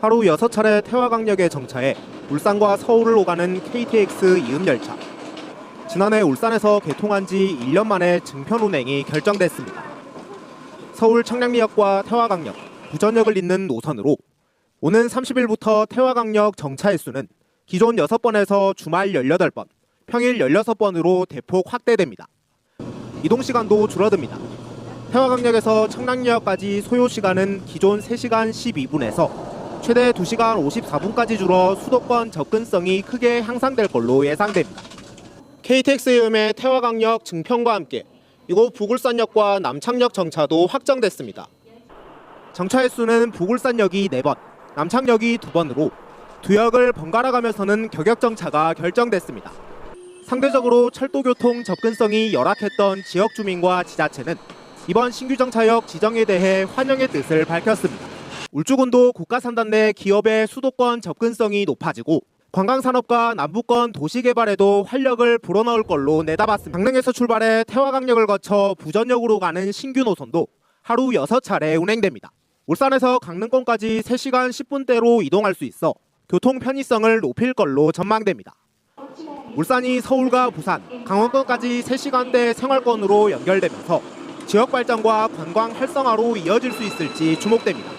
하루 6차례 태화강역에 정차해 울산과 서울을 오가는 KTX 이음 열차. 지난해 울산에서 개통한 지 1년 만에 증편 운행이 결정됐습니다. 서울 청량리역과 태화강역, 부전역을 잇는 노선으로 오는 30일부터 태화강역 정차 횟수는 기존 6번에서 주말 18번, 평일 16번으로 대폭 확대됩니다. 이동 시간도 줄어듭니다. 태화강역에서 청량리역까지 소요 시간은 기존 3시간 12분에서 최대 2시간 54분까지 줄어 수도권 접근성이 크게 향상될 걸로 예상됩니다. KTX음의 태화강역 증편과 함께 이곳 부굴산역과 남창역 정차도 확정됐습니다. 정차 횟수는 부굴산역이 4번, 남창역이 2번으로 두 역을 번갈아 가면서는 겨격 정차가 결정됐습니다. 상대적으로 철도교통 접근성이 열악했던 지역 주민과 지자체는 이번 신규 정차역 지정에 대해 환영의 뜻을 밝혔습니다. 울주군도 국가산단 내 기업의 수도권 접근성이 높아지고 관광산업과 남부권 도시개발에도 활력을 불어넣을 걸로 내다봤습니다. 강릉에서 출발해 태화강역을 거쳐 부전역으로 가는 신규 노선도 하루 6차례 운행됩니다. 울산에서 강릉권까지 3시간 10분대로 이동할 수 있어 교통 편의성을 높일 걸로 전망됩니다. 울산이 서울과 부산, 강원권까지 3시간대 생활권으로 연결되면서 지역 발전과 관광 활성화로 이어질 수 있을지 주목됩니다.